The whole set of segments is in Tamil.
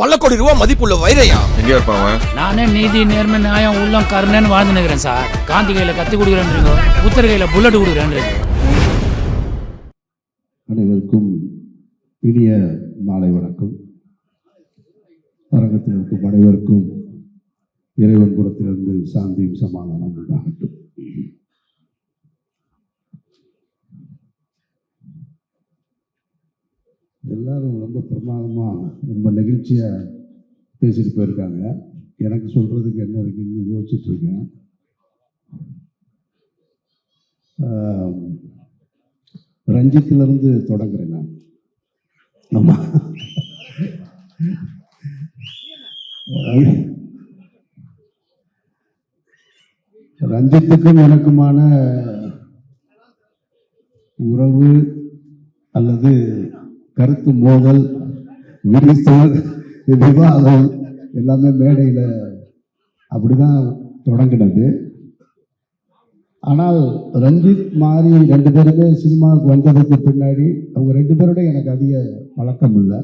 பல கோடி ரூபா மதிப்புள்ள வைரையா? எங்க இருப்பான் நானே நீதி நேர்மை நியாயம் உள்ளம் கருணைன்னு வாழ்ந்து நிற்கிறேன் சார். காந்தி கையில கத்தி கொடுக்குறேன்றீங்க. புத்தர் கையில புல்லட் கொடுக்குறேன்றீங்க. அனைவருக்கும் இனிய மாலை வணக்கம். அரங்கத்தில் இருக்கும் அனைவருக்கும் இறைவன் புறத்திலிருந்து சாந்தியும் சமாதானம் உண்டாகட்டும். எல்லாரும் ரொம்ப பிரமாதமாக ரொம்ப நெகிழ்ச்சியாக பேசிட்டு போயிருக்காங்க. எனக்கு சொல்கிறதுக்கு என்ன இருக்குன்னு யோசிச்சுட்டு இருக்கேன். தொடங்குறேன் நான். ஆமாம் ரஞ்சித்துக்கும் எனக்குமான உறவு அல்லது கருத்து மோதல் விரிசல் விவாதம் எல்லாமே மேடையில் அப்படிதான் தொடங்கினது. ஆனால் ரஞ்சித் மாறி ரெண்டு பேருமே சினிமாவுக்கு வந்ததுக்கு பின்னாடி அவங்க ரெண்டு பேரோட எனக்கு அதிக பழக்கம் இல்லை.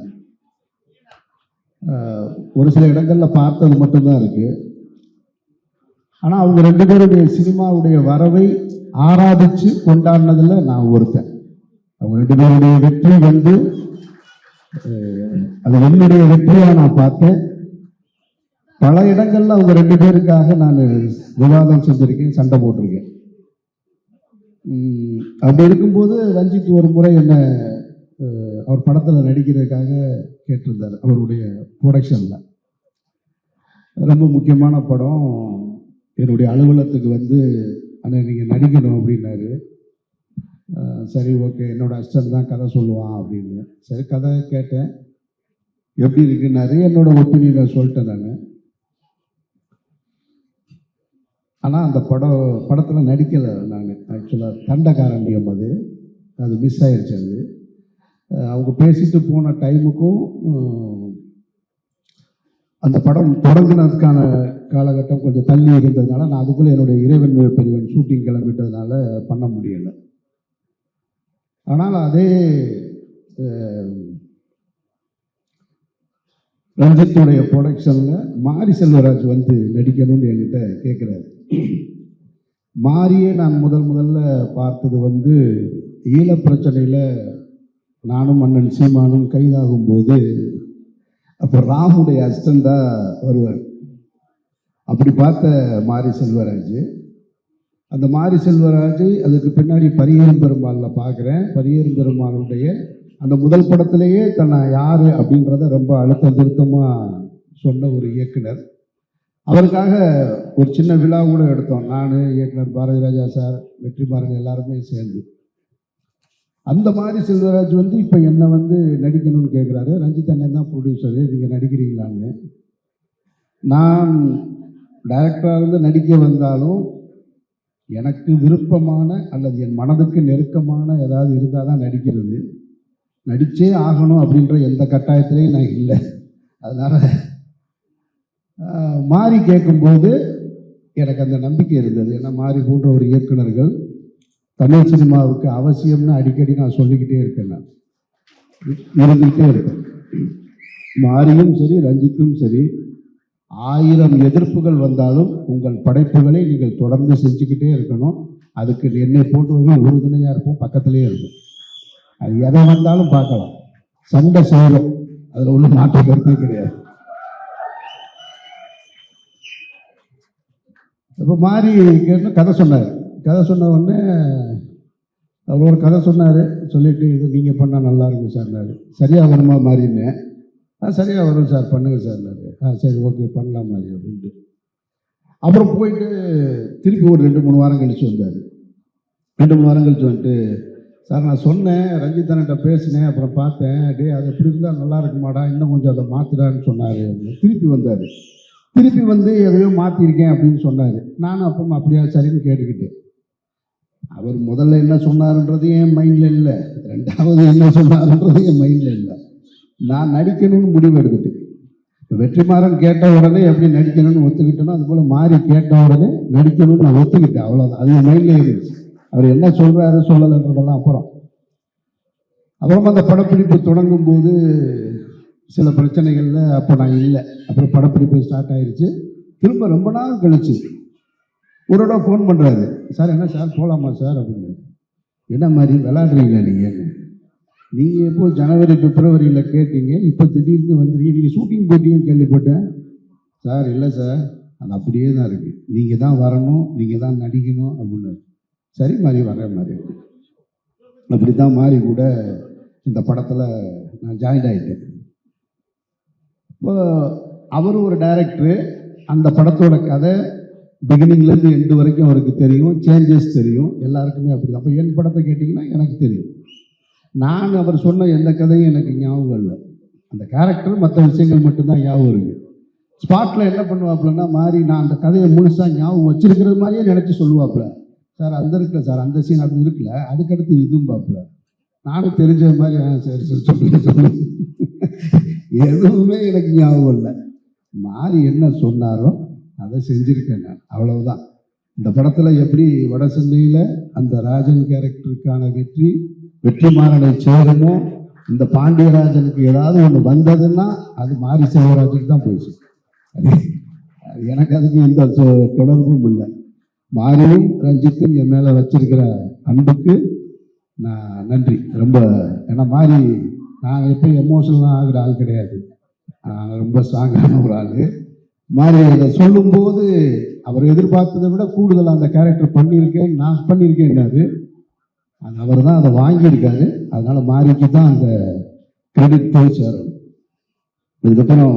ஒரு சில இடங்களில் பார்த்தது மட்டும்தான் இருக்கு. ஆனால் அவங்க ரெண்டு பேருடைய சினிமாவுடைய வரவை ஆராதிச்சு கொண்டாடினதில் நான் ஒருத்தன். அவங்க ரெண்டு பேருடைய வெற்றி வந்து அது என்னுடைய வெற்றியா நான் பார்த்தேன். பல இடங்கள்ல அவங்க ரெண்டு பேருக்காக நான் விவாதம் செஞ்சிருக்கேன் சண்டை போட்டிருக்கேன். அப்படி இருக்கும்போது ரஞ்சித் ஒரு முறை என்ன அவர் படத்துல நடிக்கிறதுக்காக கேட்டிருந்தார் அவருடைய ப்ரொடக்ஷன்ல ரொம்ப முக்கியமான படம். என்னுடைய அலுவலகத்துக்கு வந்து ஆனால் நீங்கள் நடிக்கணும் அப்படின்னாரு. சரி ஓகே என்னோடய அசிஸ்டன்ட் தான் கதை சொல்லுவான் அப்படின்னு. சரி கதை கேட்டேன். எப்படி இருக்குன்னாரு என்னோட ஒப்பீனியனை சொல்லிட்டேன் நான். ஆனால் அந்த படம் படத்தில் நடிக்கலை நான். ஆக்சுவலாக தண்டகாரண்யம் அது. அது மிஸ் ஆயிடுச்சு அது. அவங்க பேசிட்டு போன டைமுக்கும் அந்த படம் தொடங்கினதுக்கான காலகட்டம் கொஞ்சம் தள்ளி இருந்ததுனால நான் அதுக்குள்ளே என்னுடைய இறைவன் பெரியவன் ஷூட்டிங் கிளம்பிட்டதுனால பண்ண முடியலை. ஆனால் அதே ரஞ்சித்துடைய ப்ரொடக்ஷனில் மாரி செல்வராஜ் வந்து நடிக்கணும்னு என்கிட்ட கேட்குறாரு. மாரியே நான் முதல் முதல்ல பார்த்தது வந்து ஈழ பிரச்சனையில் நானும் அண்ணன் சீமானும் கைதாகும் போது அப்போ ராமுடைய அசிஸ்டண்டா வருவார். அப்படி பார்த்த மாரி செல்வராஜ் அந்த மாரி செல்வராஜ் அதுக்கு பின்னாடி பரியேறும் பெருமாளில் பார்க்குறேன். பரியேறும் பெருமாளுடைய அந்த முதல் படத்திலேயே தன்னை யார் அப்படின்றத ரொம்ப அழுத்தம் திருத்தமாக சொன்ன ஒரு இயக்குனர். அவருக்காக ஒரு சின்ன விழா கூட எடுத்தோம். நான் இயக்குனர் பாரதி ராஜா சார் வெற்றிமாறன் எல்லாருமே சேர்ந்து. அந்த மாதிரி செல்வராஜ் வந்து இப்போ என்னை வந்து நடிக்கணும்னு கேட்குறாரு ரஞ்சித் அண்ணன் தான் ப்ரொடியூசரு நீங்கள் நடிக்கிறீங்களான்னு. நான் டைரக்டராக இருந்து நடிக்க வந்தாலும் எனக்கு விருப்பமான அல்லது என் மனதுக்கு நெருக்கமான ஏதாவது இருந்தால் தான் நடிக்கிறது. நடித்தே ஆகணும் அப்படின்ற எந்த கட்டாயத்திலையும் நான் இல்லை. அதனால் மாறி கேட்கும்போது எனக்கு அந்த நம்பிக்கை இருந்தது. ஏன்னா மாறி போன்ற ஒரு இயக்குநர்கள் தமிழ் சினிமாவுக்கு அவசியம்னு அடிக்கடி நான் சொல்லிக்கிட்டே இருக்கேன் நான். இருந்துக்கிட்டே இருக்கேன் மாரியும் சரி ரஞ்சித்தும் சரி ஆயிரம் எதிர்ப்புகள் வந்தாலும் உங்கள் படைப்புகளை நீங்கள் தொடர்ந்து செஞ்சுக்கிட்டே இருக்கணும். அதுக்கு என்னை போன்றவங்க உறுதுணையாக இருக்கும் பக்கத்துலேயே இருக்கும் அது எதை வந்தாலும் பார்க்கலாம். சண்டை செய்கிறோம். அதில் ஒன்றும் மாற்ற கருத்தே கிடையாது. இப்போ மாறி கேட்டு கதை சொன்னார். கதை சொன்ன உடனே அவர் ஒரு கதை சொன்னார். சொல்லிட்டு இது நீங்கள் பண்ணால் நல்லா இருக்கும் சார்னாரு சரியாக வருமா மாறின்னு ஆ சரியாக வரும் சார். பண்ணுங்க சார் ஆ சரி ஓகே பண்ணலாம் மாதிரி அப்படின்ட்டு. அப்புறம் போயிட்டு திருப்பி ஒரு ரெண்டு மூணு வாரம் கழித்து வந்தார். ரெண்டு மூணு வாரம் கழித்து வந்துட்டு சார் நான் சொன்னேன் ரஞ்சித் பேசினேன் அப்புறம் பார்த்தேன். டே அது எப்படி இருந்தால் நல்லா இருக்குமாடா இன்னும் கொஞ்சம் அதை மாத்துடான்னு சொன்னார். திருப்பி வந்தார். திருப்பி வந்து எதையோ மாற்றிருக்கேன் அப்படின்னு சொன்னார். நானும் அப்போ அப்படியா சரின்னு கேட்டுக்கிட்டேன். அவர் முதல்ல என்ன சொன்னார்ன்றது என் மைண்டில் இல்லை. ரெண்டாவது என்ன சொன்னார்ன்றது என் மைண்டில் இல்லை. நான் நடிக்கணும்னு முடிவு எடுத்துட்டேன் வெற்றிமாறன் கேட்ட உடனே எப்படி நடிக்கணும்னு ஒத்துக்கிட்டேனோ அது போல மாறி கேட்ட உடனே நடிக்கணும்னு நான் ஒத்துக்கிட்டேன். அவ்வளோதான் அது என் மைண்ட்லேயே இருந்துச்சு. அவர் என்ன சொல்றாரு சொல்லலைன்றதெல்லாம் அப்புறம். அப்புறம் அந்த படப்பிடிப்பு தொடங்கும் போது சில பிரச்சனைகளில் அப்போ நான் இல்லை. அப்புறம் படப்பிடிப்பு ஸ்டார்ட் ஆயிடுச்சு திரும்ப ரொம்ப நாள் கழிச்சு ஒரு தடவை ஃபோன் பண்ணுறாரு சார் என்ன சார்? போகலாமா சார்? அப்படின்னு. என்ன மாதிரி? விளாடுறீங்களா நீங்கள் நீங்கள் எப்போ ஜனவரி பிப்ரவரியில் கேட்டீங்க. இப்போ திடீர்னு வந்துருக்கீங்க. நீங்கள் ஷூட்டிங் போட்டீங்கன்னு கேள்விப்பட்டேன். சார் இல்லை சார். அது அப்படியே தான் இருக்குது நீங்கள் தான் வரணும் நீங்கள் தான் நடிக்கணும் அப்படின்னு. சரி மாதிரி வர மாதிரி அப்படி தான் மாறி கூட இந்த படத்தில் நான் ஜாயின் ஆகிட்டேன் இப்போ அவர் ஒரு டைரக்டரு அந்த படத்தோட கதை பிகினிங்லேருந்து எண்டு வரைக்கும் அவருக்கு தெரியும். சேஞ்சஸ் தெரியும். எல்லாருக்குமே அப்படி தான் அப்போ என் படத்தை கேட்டிங்கன்னா எனக்கு தெரியும். நான் அவர் சொன்ன எந்த கதையும் எனக்கு ஞாபகம் இல்லை. அந்த கேரக்டர் மற்ற விஷயங்கள் மட்டும்தான் ஞாபகம் இருக்கு. ஸ்பாட்டில் என்ன பண்ணுவாப்புலன்னா மாறி நான் அந்த கதையை முழுசாக ஞாபகம் வச்சிருக்கிறது மாதிரியே நினச்சி சொல்லுவாப்புல. சார் அந்த இருக்குல்ல சார் அந்த சீன் அப்படி இருக்குல்ல அதுக்கடுத்து இதுவும் பாப்புல நானும் தெரிஞ்ச மாதிரி ஆ, சரி சரி சொல்லு சொல்லு. எதுவுமே எனக்கு ஞாபகம் இல்லை. மாறி என்ன சொன்னாரோ அதை செஞ்சுருக்கேன் நான். அவ்வளவுதான். இந்த படத்தில் எப்படி வட சென்னையில் அந்த ராஜன் கேரக்டருக்கான வெற்றி வெற்றிமாறனை சேருமோ இந்த பாண்டியராஜனுக்கு ஏதாவது ஒன்று வந்ததுன்னா அது மாரி செல்வராஜுக்கு தான் போயிடுச்சு. எனக்கு அதுக்கு எந்த தொடர்பும் இல்லை. மாரியும் ரஞ்சித்தும் என் மேலே வச்சிருக்கிற அன்புக்கு நான் நன்றி. ரொம்ப ஏன்னா மாறி நான் எப்போ எமோஷனலாக ஆகிற ஆள் கிடையாது. நான் ரொம்ப ஸ்ட்ராங்கான ஒரு ஆள். மாறி அதை சொல்லும்போது அவர் எதிர்பார்த்ததை விட கூடுதல் அந்த கேரக்டர் பண்ணியிருக்கேன் நான் பண்ணியிருக்கேன் அது அவர் தான் அதை வாங்கியிருக்காரு. அதனால மாறிக்கு தான் அந்த கிரெடிட் போய் சேரும். இதுக்கப்புறம்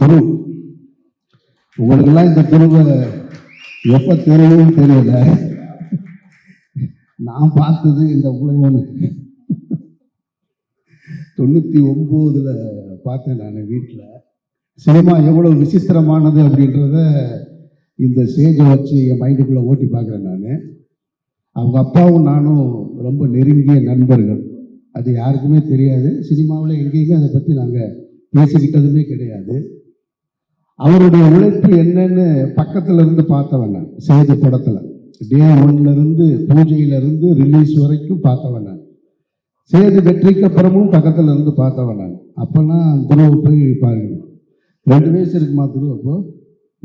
துரு. உங்களுக்கெல்லாம் இந்த துருவை எப்போ தெரியும் தெரியல. நான் பார்த்தது இந்த உலகம்னு. தொண்ணூற்றி ஒம்போதில் பார்த்தேன் நான் வீட்டில் சினிமா எவ்வளோ விசித்திரமானது அப்படின்றத இந்த ஸ்டேஜை வச்சு என் மைண்டுக்குள்ளே ஓட்டி பார்க்குறேன் நான். அவங்க அப்பாவும் நானும் ரொம்ப நெருங்கிய நண்பர்கள். அது யாருக்குமே தெரியாது. சினிமாவில் எங்கேயுமே அதை பற்றி நாங்கள் பேசிக்கிட்டதுமே கிடையாது. அவருடைய உழைப்பு என்னன்னு பக்கத்தில் இருந்து பார்த்தவன் நான். சேது படத்தில். டே ஒன்லேருந்து இருந்து ரிலீஸ் வரைக்கும் பார்த்தவன் நான். சேது வெற்றிக்கு அப்புறமும் பக்கத்தில் இருந்து பார்த்தவன் நான். அப்போல்லாம் துருவ போய் பாருங்க. ரெண்டு வயசு இருக்குமா துருவப்போ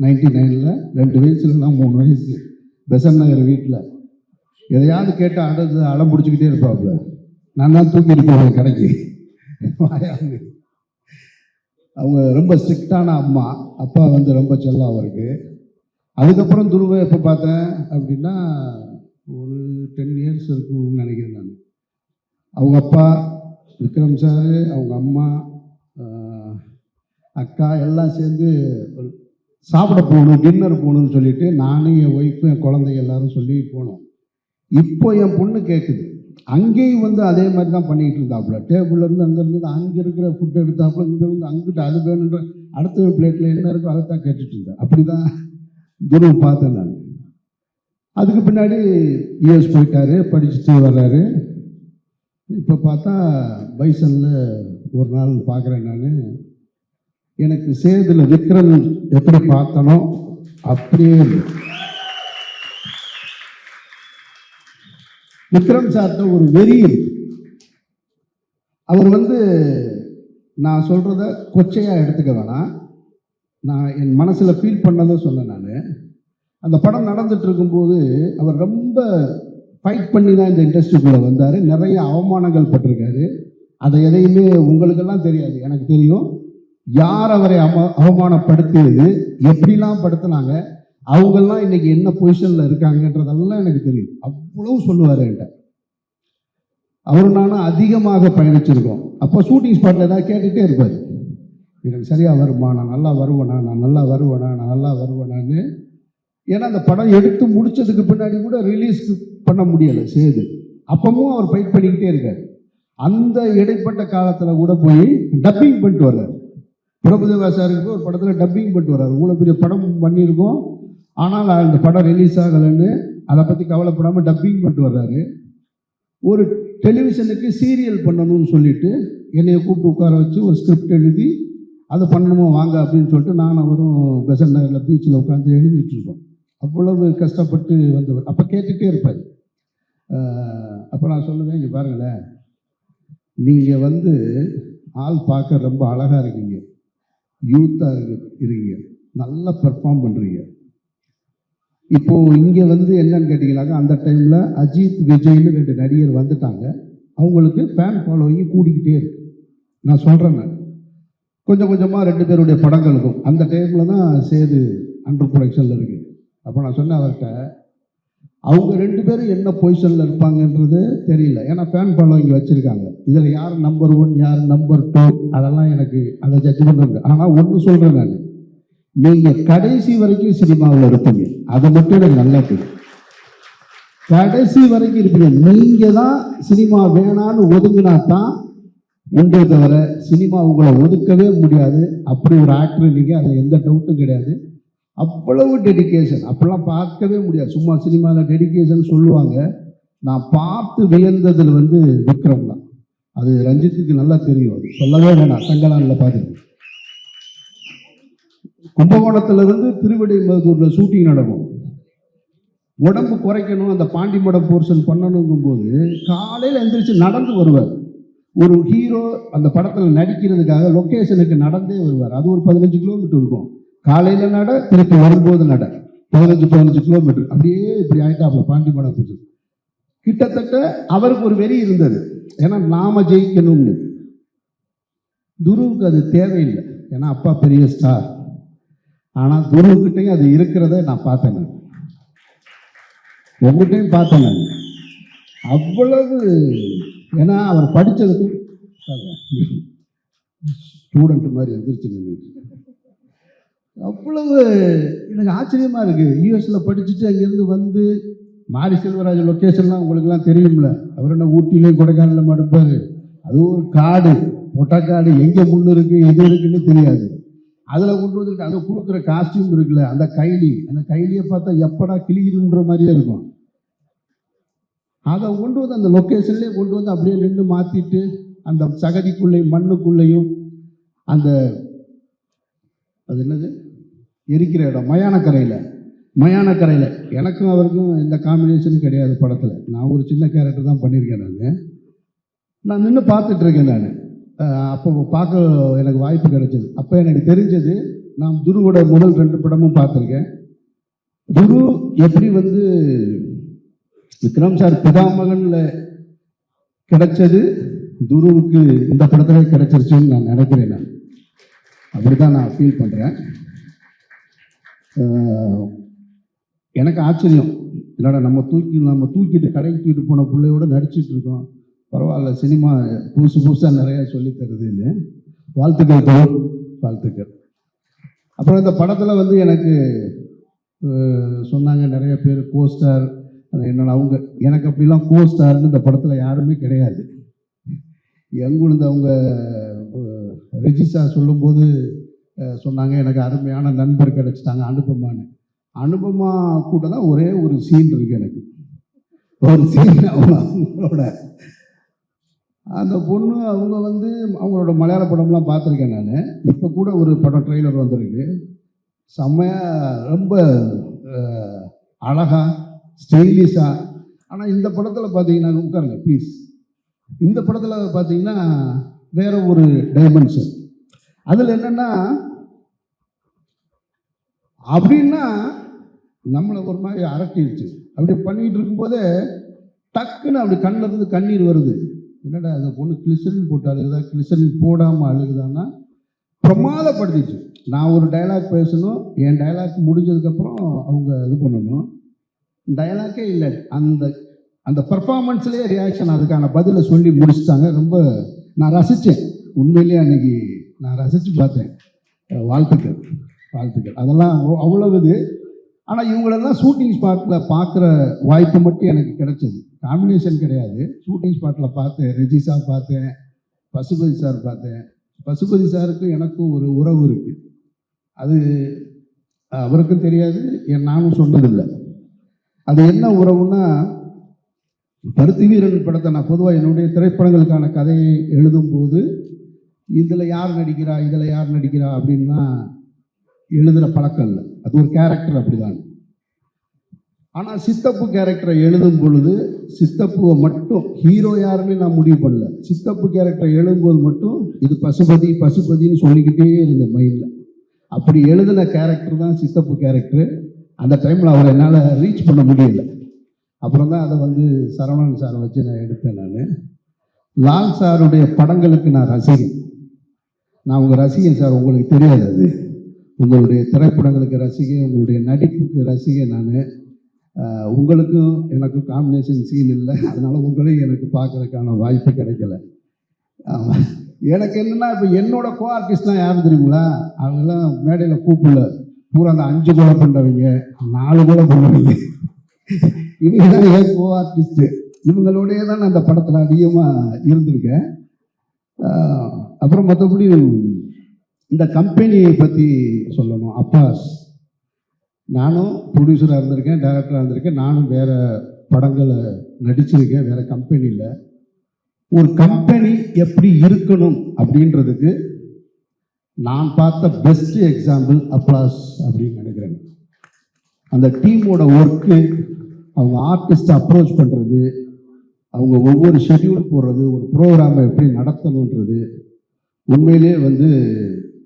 நைன்டி நைனில் ரெண்டு வயசுல மூணு வயசு. பெசன் நகர் வீட்டில் எதையாவது கேட்டு அடது அடம் பிடிச்சிக்கிட்டே இருப்பாப்புல நான் தான் தூக்கிட்டு போவேன் கடைக்கு. அவங்க ரொம்ப ஸ்ட்ரிக்டான அம்மா. அப்பா வந்து ரொம்ப செல்லம் அவருக்கு. அதுக்கப்புறம் துருவை எப்போ பார்த்தேன் அப்படின்னா ஒரு டென் இயர்ஸ் இருக்கும்னு நினைக்கிறேன் நான். அவங்க அப்பா விக்ரம் சார் அவங்க அம்மா அக்கா எல்லாம் சேர்ந்து ஒரு சாப்பிட போகணும் டின்னர் போகணும்னு சொல்லிட்டு நானும் என் ஒய்ஃபும் என் குழந்தைங்க எல்லாரும் சொல்லி போனோம். இப்போ என் பொண்ணு கேட்குது அங்கேயும் வந்து அதே மாதிரி தான் பண்ணிகிட்டு இருந்தாப்புல. டேபிள்லேருந்து அங்கேருந்து அங்கே இருக்கிற ஃபுட் எடுத்தாப்புல இங்கேருந்து அங்கிட்ட அது வேணுன்ற அடுத்த பிளேட்டில் என்ன இருக்கோ அதை தான் கேட்டுட்டு இருந்தேன். அப்படிதான் குரு பார்த்தேன் நான். அதுக்கு பின்னாடி யூஎஸ் போயிட்டாரு படிச்சுட்டு வர்றாரு. இப்போ பார்த்தா பைசனில் ஒரு நாள் பார்க்குறேன் நான். எனக்கு சேதுல விக்ரம் எப்படி பார்த்தனோ அப்படியே விக்ரம் சார்ட்ட ஒரு வெறி அவர் வந்து நான் சொல்றத கொச்சையா எடுத்துக்க வேணாம். நான் என் மனசுல ஃபீல் பண்ணதை சொன்னேன் நான். அந்த படம் நடந்துட்டு இருக்கும்போது அவர் ரொம்ப ஃபைட் பண்ணி தான் இந்த இண்டஸ்ட்ரிக்குள்ள வந்தார். நிறைய அவமானங்கள் பட்டிருக்காரு. அதை எதையுமே உங்களுக்கெல்லாம் தெரியாது. எனக்கு தெரியும். யார் அவரை அவ அவமானப்படுத்தியது எப்படிலாம் படுத்தினாங்க அவங்கெல்லாம் இன்னைக்கு என்ன பொசிஷன்ல இருக்காங்கன்றதெல்லாம் எனக்கு தெரியும். அவ்வளவு சொல்லுவார் என்கிட்ட. அவரும் நானும் அதிகமாக பயணிச்சிருக்கோம். அப்போ ஷூட்டிங் ஸ்பாட்ல ஏதாவது கேட்டுட்டே இருப்பார். எனக்கு சரியா வருமா நான் நல்லா வருவேனா நான் நல்லா வருவேனா நான் நல்லா வருவேனான்னு. ஏன்னா அந்த படம் எடுத்து முடிச்சதுக்கு பின்னாடி கூட ரிலீஸ் பண்ண முடியலை சேது. அப்பவும் அவர் ஃபைட் பண்ணிக்கிட்டே இருக்கார். அந்த இடைப்பட்ட காலத்தில் கூட போய் டப்பிங் பண்ணிட்டு வர்றார். பிரபுதேவா சாருக்கு ஒரு படத்தில் டப்பிங் போட்டு வர்றாரு. இவ்வளோ பெரிய படம் பண்ணியிருக்கோம். ஆனால் அந்த படம் ரிலீஸ் ஆகலைன்னு அதை பற்றி கவலைப்படாமல் டப்பிங் போட்டு வர்றாரு. ஒரு டெலிவிஷனுக்கு சீரியல் பண்ணணும்னு சொல்லிட்டு என்னையை கூப்பிட்டு உட்கார வச்சு ஒரு ஸ்கிரிப்ட் எழுதி அதை பண்ணணுமோ வாங்க அப்படின்னு சொல்லிட்டு நான் அவரும் பெசன் நகரில் பீச்சில் உட்காந்து எழுதிட்டுருக்கோம் அவ்வளவு கஷ்டப்பட்டு வந்தவர். அப்போ கேட்டுட்டே இருப்பார். அப்போ நான் சொல்லுவேன் இங்கே பாருங்களேன். நீங்கள் வந்து ஆள் பார்க்க ரொம்ப அழகாக இருக்கீங்க. யூத்தாக இருக்கீங்க நல்லா பெர்ஃபார்ம் பண்ணுறீங்க இப்போது இங்கே வந்து என்னன்னு கேட்டிங்கனாக்கா அந்த டைமில் அஜித் விஜய்னு ரெண்டு நடிகர் வந்துட்டாங்க. அவங்களுக்கு ஃபேன் ஃபாலோவிங் கூடிக்கிட்டே இருக்கு. நான் சொல்கிறேன் நான். கொஞ்சம் கொஞ்சமாக ரெண்டு பேருடைய படங்கள் இருக்கும் அந்த டைமில் தான் சேது அண்டர் ப்ரொடக்ஷனில் இருக்குது அப்போ நான் சொன்னேன் அவர்கிட்ட அவங்க ரெண்டு பேரும் என்ன பொசிஷனில் இருப்பாங்கன்றது தெரியல. ஏன்னா ஃபேன் ஃபாலோவிங் வச்சுருக்காங்க. இதில் யார் நம்பர் ஒன் யார் நம்பர் டூ அதெல்லாம் எனக்கு அதை ஜட்ஜ் பண்ணுறது ஆனால் ஒன்று சொல்கிறேன் நான். நீங்கள் கடைசி வரைக்கும் சினிமாவில் இருப்பீங்க. அதை மட்டும் எனக்கு நல்லா தெரியும். கடைசி வரைக்கும் இருப்பீங்க. நீங்கள் தான் சினிமா வேணான்னு ஒதுங்கினா தான் உண்டே தவிர சினிமா உங்களை ஒதுக்கவே முடியாது. அப்படி ஒரு ஆக்டர் நீங்கள் அதில் எந்த டவுட்டும் கிடையாது. அவ்வளவு டெடிகேஷன் அப்பெல்லாம் பார்க்கவே முடியாது. சும்மா சினிமாவில் டெடிகேஷன் சொல்லுவாங்க. நான் பார்த்து வியந்ததில் வந்து விக்ரம் தான். அது ரஞ்சித்துக்கு நல்லா தெரியும். அது சொல்லவே வேணாம். சங்கலானில் பார்த்து கும்பகோணத்துல இருந்து ஷூட்டிங் நடக்கும். உடம்பு குறைக்கணும் அந்த பாண்டிமடம் போர்ஷன் பண்ணணுங்கும் போது காலையில் எந்திரிச்சு நடந்து வருவார். ஒரு ஹீரோ அந்த படத்தில் நடிக்கிறதுக்காக லொக்கேஷனுக்கு நடந்தே வருவார். அது ஒரு பதினஞ்சு கிலோமீட்டர் இருக்கும். காலையில் நட திருப்பி வரும்போது நட. பதினஞ்சு பதினஞ்சு கிலோமீட்டர் அப்படியே இப்படி ஆயிட்டாப்ல பாண்டிமடம் போர்ஷன் கிட்டத்தட்ட அவருக்கு ஒரு வெறி இருந்தது. ஏன்னா நாம ஜெயிக்கணும்னு. துருவுக்கு அது தேவையில்லை. ஏன்னா அப்பா பெரிய ஸ்டார் ஆனால் துருவுக்கிட்டையும் அது இருக்கிறத நான் பார்த்தேன் நான் உங்ககிட்டையும் பார்த்தேன் அவ்வளவு ஏன்னா அவர் படித்ததுக்கும் ஸ்டூடெண்ட் மாதிரி எந்திரிச்சு நின்று அவ்வளவு எனக்கு ஆச்சரியமா இருக்கு. யூஎஸ்ல படிச்சுட்டு அங்கிருந்து வந்து மாரி செல்வராஜ் லொக்கேஷன்லாம் உங்களுக்குலாம் தெரியும்ல. அவர் என்ன ஊட்டிலேயும் கொடைக்கானல மடுப்பார். அது ஒரு காடு பொட்டக்காடு எங்கே முள் இருக்கு எது இருக்குன்னு தெரியாது. அதில் கொண்டு வந்துட்டு அதை கொடுக்குற காஸ்டியூம் இருக்குல்ல அந்த கைலி. அந்த கைலியை பார்த்தா எப்படா கிளிகிடுன்ற மாதிரியே இருக்கும். அதை கொண்டு வந்து அந்த லொக்கேஷன்லேயே கொண்டு வந்து அப்படியே நின்று மாற்றிட்டு அந்த சகதிக்குள்ளேயும் மண்ணுக்குள்ளேயும் அந்த அது என்னது? இருக்கிற இடம். மயானக்கரையில். மயானக்கரையில். எனக்கும் அவருக்கும் எந்த காம்பினேஷனும் கிடையாது படத்தில். நான் ஒரு சின்ன கேரக்டர் தான் பண்ணியிருக்கேன் நான். நான் நின்று பார்த்துட்ருக்கேன் நான். அப்போ பார்க்க எனக்கு வாய்ப்பு கிடைச்சது. அப்போ எனக்கு தெரிஞ்சது நான் துருவோட முதல் ரெண்டு படமும் பார்த்துருக்கேன். குரு எப்படி வந்து விக்ரம் சார் பிதாமகனில் கிடைச்சது துருவுக்கு இந்த படத்தில் கிடைச்சிருச்சுன்னு நான் நினைக்கிறேன் நான். அப்படி தான் நான் ஃபீல் பண்ணுறேன் எனக்கு ஆச்சரியம். இல்லைடா நம்ம தூக்கி நம்ம தூக்கிட்டு கடைக்கு தூக்கிட்டு போன பிள்ளையோட நடிச்சிட்டு இருக்கோம். பரவாயில்ல சினிமா புதுசு புதுசாக நிறையா சொல்லித் தருதுன்னு. வாழ்த்துக்கள் தோல் வாழ்த்துக்கள். அப்புறம் இந்த படத்தில் வந்து எனக்கு சொன்னாங்க நிறைய பேர் கோஸ்டார் என்னோட அவங்க எனக்கு அப்படிலாம் கோஸ்டார்னு இந்த படத்தில் யாருமே கிடையாது. எங்குழுந்து அவங்க ரெஜிஸ்டார் சொல்லும்போது சொன்னாங்க எனக்கு அருமையான நண்பர் கிடைச்சிட்டாங்க அனுபமான்னு. அனுபமா கூட தான் ஒரே ஒரு சீன் இருக்கு எனக்கு. ஒரு சீன் அவங்க அவங்களோட. அந்த பொண்ணு அவங்க வந்து அவங்களோட மலையாள படம்லாம் பார்த்துருக்கேன் நான். இப்போ கூட ஒரு படம் ட்ரெய்லர் வந்திருக்கு. செம்மையாக ரொம்ப அழகா ஸ்டைலிஷாக ஆனால் இந்த படத்தில் பார்த்தீங்கன்னா உட்காருங்க ப்ளீஸ் இந்த படத்தில் பார்த்தீங்கன்னா வேற ஒரு டைமென்ஷன் அதில் என்னென்னா அப்படின்னா நம்மளை ஒரு மாதிரி அரட்டிடுச்சு. அப்படி பண்ணிட்டு இருக்கும்போதே டக்குன்னு அப்படி கண்ணில் இருந்து கண்ணீர் வருது. என்னடா அந்த பொண்ணு கிளிசரின் போட்டு அழுகுதா கிளிசரின் போடாமல் அழுகுதான்னா பிரமாதப்படுத்திச்சு நான் ஒரு டயலாக் பேசணும் என் டயலாக் முடிஞ்சதுக்கப்புறம் அவங்க இது பண்ணணும். டயலாக்கே இல்லை. அந்த அந்த பர்ஃபார்மன்ஸ்லேயே ரியாக்ஷன் அதுக்கான பதிலை சொல்லி முடிச்சிட்டாங்க. ரொம்ப நான் ரசித்தேன் உண்மையிலேயே அன்னைக்கு நான் ரசித்து பார்த்தேன். வாழ்த்துக்கள். வாழ்த்துக்கள். அதெல்லாம் அவ்வளவு இது ஆனால் இவங்களெல்லாம் ஷூட்டிங் ஸ்பாட்டில் பார்க்குற வாய்ப்பு மட்டும் எனக்கு கிடைச்சது. காம்பினேஷன் கிடையாது. ஷூட்டிங் ஸ்பாட்டில் பார்த்தேன். ரெஜிஸா பார்த்தேன். பசுபதி சார் பார்த்தேன். பசுபதி சாருக்கும் எனக்கும் ஒரு உறவு இருக்குது அது அவருக்கும் தெரியாது. என் நானும் சொன்னதில்லை. அது என்ன உறவுன்னா பருத்தி வீரன் படத்தை நான் பொதுவாக என்னுடைய திரைப்படங்களுக்கான கதையை எழுதும்போது இதில் யார் நடிக்கிறா? இதில் யார் நடிக்கிறா? அப்படின்னா எழுதுகிற பழக்கம் இல்லை. அது ஒரு கேரக்டர் அப்படிதான். ஆனால் சித்தப்பு கேரக்டரை எழுதும் பொழுது சித்தப்புவை மட்டும் ஹீரோ யாருன்னு நான் முடிவு பண்ணல. சித்தப்பு கேரக்டரை எழுதும்போது மட்டும் இது பசுபதி பசுபதின்னு சொல்லிக்கிட்டே இருந்தேன் மைண்டில் அப்படி எழுதின கேரக்டர் தான் சித்தப்பு கேரக்டர் அந்த டைமில் அவரை என்னால் ரீச் பண்ண முடியல. அப்புறம் தான் அதை வந்து சரவணன் சாரை வச்சு நான் எடுத்தேன் நான். லால் சாருடைய படங்களுக்கு நான் ரசிகன். நான் உங்கள் ரசிகன் சார் உங்களுக்கு தெரியாது அது. உங்களுடைய திரைப்படங்களுக்கு ரசிகன் உங்களுடைய நடிப்புக்கு ரசிகன் நான். உங்களுக்கும் எனக்கும் காம்பினேஷன் சீன் இல்லை. அதனால உங்களையும் எனக்கு பார்க்கறதுக்கான வாய்ப்பு கிடைக்கல. எனக்கு என்னன்னா இப்போ என்னோட கோ ஆர்டிஸ்ட்லாம் யாரும் தெரியுங்களா? அவங்களாம் மேடையில் கூப்பிடல. பூரா அந்த அஞ்சு கூட பண்ணுறவங்க நாலு கூட பண்ணுறவங்க இவங்க தான் என் கோ ஆர்டிஸ்ட் இவங்களோடயே தான் நான் அந்த படத்தில் அதிகமாக இருந்திருக்கேன். அப்புறம் மற்றபடி இந்த கம்பெனியை பற்றி சொல்லணும். அப்பாஸ் நானும் ப்ரொடியூசராக இருந்திருக்கேன் டைரக்டராக இருந்திருக்கேன். நானும் வேறு படங்களை நடிச்சிருக்கேன் வேற கம்பெனியில் ஒரு கம்பெனி எப்படி இருக்கணும் அப்படின்றதுக்கு நான் பார்த்த பெஸ்ட் எக்ஸாம்பிள் அப்ளாஸ் அப்படின்னு நினைக்கிறேன். அந்த டீமோட ஒர்க்கு அவங்க ஆர்டிஸ்ட் அப்ரோச் பண்ணுறது அவங்க ஒவ்வொரு ஷெட்யூல் போடுறது ஒரு ப்ரோக்ராமை எப்படி நடத்தணுன்றது உண்மையிலே வந்து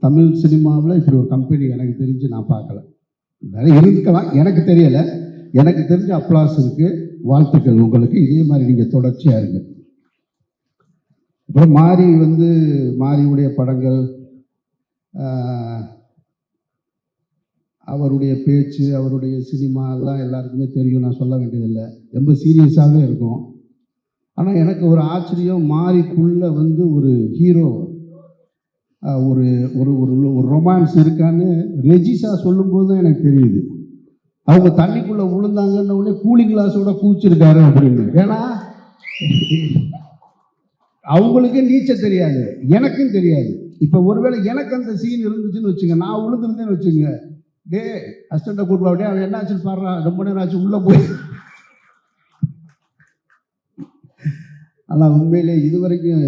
தமிழ் சினிமாவில் இப்படி ஒரு கம்பெனி எனக்கு தெரிஞ்சு நான் பார்க்கல. நிறைய இருக்கலாம். எனக்கு தெரியல. எனக்கு தெரிஞ்ச அப்ளாஸ் இருக்கு. வாழ்த்துக்கள் உங்களுக்கு. இதே மாதிரி நீங்கள் தொடர்ச்சியாக இருங்க. அப்புறம் மாரி வந்து மாரியுடைய படங்கள் அவருடைய பேச்சு அவருடைய சினிமா எல்லாம் எல்லாருக்குமே தெரியும். நான் சொல்ல வேண்டியதில்லை. ரொம்ப சீரியஸாகவே இருக்கும். ஆனால் எனக்கு ஒரு ஆச்சரியம் மாறிக்குள்ளே வந்து ஒரு ஹீரோ ஒரு ஒரு ஒரு ஒரு ரொமான்ஸ் இருக்கான்னு ரெஜிசா சொல்லும்போது தான் எனக்கு தெரியுது. அவங்க தண்ணிக்குள்ளே விழுந்தாங்கன்ன உடனே கூலிங் கிளாஸோட கூச்சிருக்காரு அப்படின்னு. ஏன்னா அவங்களுக்கு நீச்சல் தெரியாது. எனக்கும் தெரியாது. இப்போ ஒருவேளை எனக்கு அந்த சீன் இருந்துச்சுன்னு வச்சுங்க நான் விழுந்துருந்தேன்னு வச்சுங்க டே அசிஸ்டண்ட்டை கூட்டு அப்படியே அவன் என்னாச்சுன்னு பாடுறா ரொம்ப நேரம் ஆச்சு உள்ளே போய். ஆனால் உண்மையிலே இதுவரைக்கும்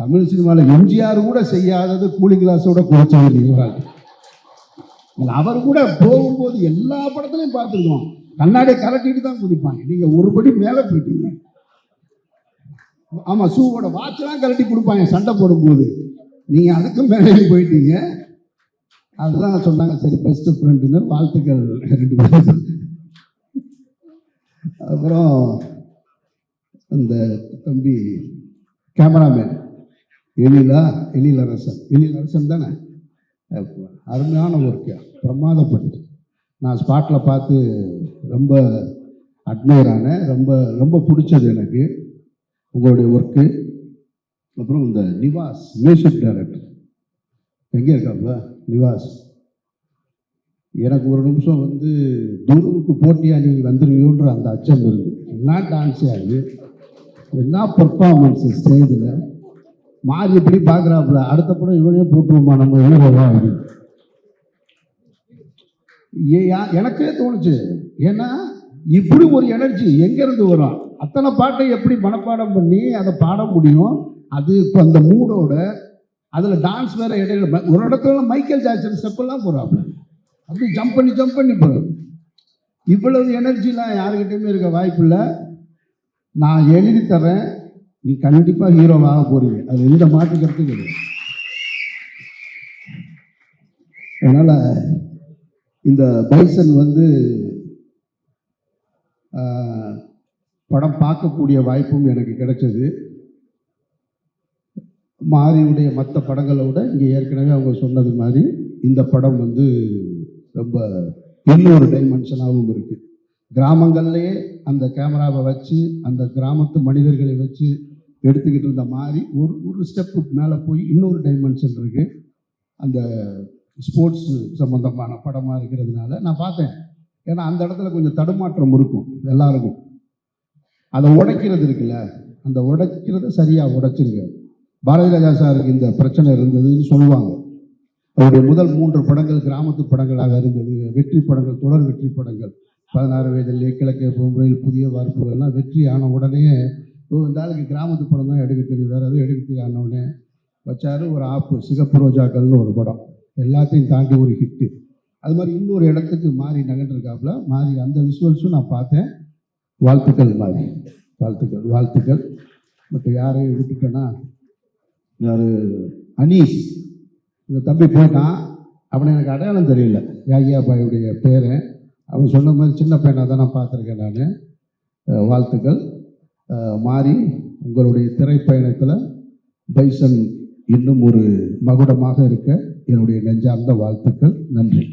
தமிழ் சினிமாவில் எம்ஜிஆர் கூட செய்யாதது கூலிங் கிளாஸோட குறைச்சவர் இவரால் அவர் கூட போகும்போது எல்லா படத்துலையும் பார்த்துருக்கோம் கண்ணாடியை கலட்டிட்டு தான் குடிப்பாங்க நீங்கள் ஒரு படி மேலே போயிட்டீங்க. ஆமாம் ஷூவோட வாட்செலாம் கலட்டி கொடுப்பாங்க சண்டை போடும்போது. நீங்கள் அதுக்கு மேலே போயிட்டீங்க. அதுதான் சொன்னாங்க சரி பெஸ்ட் ஃப்ரெண்டுன்னு வாழ்த்துக்கள் ரெண்டு பேரும். அப்புறம் அந்த தம்பி கேமராமேன் எழிலா எழிலரசன். எழிலரசன் தானே? அருமையான ஒர்க்கு பிரமாதப்பட்டது. நான் ஸ்பாட்டில் பார்த்து ரொம்ப அட்மையர் ஆனேன். ரொம்ப ரொம்ப பிடிச்சது எனக்கு. உங்களுடைய ஒர்க்கு அப்புறம் இந்த நிவாஸ் மியூசிக் டைரக்டர் எங்கே இருக்காப்ல நிவாஸ். எனக்கு ஒரு நிமிஷம் வந்து தூரமுக்கு போட்டியாக நீங்கள் வந்துருவீன்ற அந்த அச்சம் இருந்து. என்ன டான்ஸ் அது என்ன பர்ஃபார்மன்ஸு ஸ்டேஜில் மாறி இப்படி பார்க்குறாப்புல. அடுத்த படம் இவனே போட்டுருமா நம்ம ஹீரோவா ஏ எனக்கே தோணுச்சு. ஏன்னா இப்படி ஒரு எனர்ஜி எங்கேருந்து வரும்? அத்தனை பாட்டை எப்படி மனப்பாடம் பண்ணி அதை பாட முடியும்? அது இப்போ அந்த மூடோட அதில் டான்ஸ் வேற இடையில ஒரு இடத்துல மைக்கேல் ஜாக்சன் ஸ்டெப்பெல்லாம் போகிறாப்புல அப்படி ஜம்ப் பண்ணி ஜம்ப் பண்ணி போகிறோம் இவ்வளவு எனர்ஜிலாம் யாருக்கிட்டையுமே இருக்க வாய்ப்பு இல்லை நான் எழுதி தரேன் நீ கண்டிப்பாக ஹீரோவாக போறீங்க. அது எந்த மாற்றுக்கிறது கிடையாது. அதனால் இந்த பைசன் வந்து படம் பார்க்கக்கூடிய வாய்ப்பும் எனக்கு கிடைச்சது. மாரியுடைய மற்ற படங்களை விட இங்கே ஏற்கனவே அவங்க சொன்னது மாதிரி இந்த படம் வந்து ரொம்ப இன்னொரு டைமென்ஷனாகவும் இருக்குது கிராமங்கள்லேயே அந்த கேமராவை வச்சு அந்த கிராமத்து மனிதர்களை வச்சு எடுத்துக்கிட்டு இருந்த மாதிரி ஒரு ஒரு ஸ்டெப்பு மேலே போய் இன்னொரு டைமென்ஷன் இருக்குது அந்த ஸ்போர்ட்ஸ் சம்மந்தமான படமாக இருக்கிறதுனால நான் பார்த்தேன். ஏன்னா அந்த இடத்துல கொஞ்சம் தடுமாற்றம் இருக்கும் எல்லாருக்கும். அதை உடைக்கிறது இருக்குல்ல அந்த உடைக்கிறத சரியாக உடைச்சிருங்க. பாரதி ராஜா சாருக்கு இந்த பிரச்சனை இருந்ததுன்னு சொல்லுவாங்க. அவருடைய முதல் மூன்று படங்கள் கிராமத்து படங்களாக இருந்தது. வெற்றி படங்கள் தொடர் வெற்றி படங்கள். பதினாறு வயதிலே கிழக்கே பொம்பரையில் புதிய வார்ப்புகள்லாம் வெற்றி ஆன உடனே இந்த ஆளுக்கு கிராமத்து படம் தான் எடுக்க தெரியும். வேறு எதுவும் எடுக்க தெரியாத உடனே வச்சாரு ஒரு ஆப்பு சிகப்பு ரோஜாக்கள்னு ஒரு படம். எல்லாத்தையும் தாண்டி ஒரு ஹிட்டு அது மாதிரி இன்னொரு இடத்துக்கு மாறி நகர்ந்துருக்காப்புல மாறி அந்த விஷுவல்ஸும் நான் பார்த்தேன். வாழ்த்துக்கள் மாறி. வாழ்த்துக்கள் வாழ்த்துக்கள். பட் யாரையும் விட்டுட்டேன்னா யார்? அனீஸ் இந்த தம்பி போயிட்டான். அவனை எனக்கு அடையாளம் தெரியல. யாகியா பாயுடைய பேரை அவன் சொன்ன மாதிரி சின்ன பையனாக தான் நான் பார்த்துருக்கேன் நான். வாழ்த்துக்கள். மாறி உங்களுடைய திரைப்பயணத்தில் பைசன் இன்னும் ஒரு மகுடமாக இருக்க என்னுடைய நெஞ்சார்ந்த வாழ்த்துக்கள். நன்றி.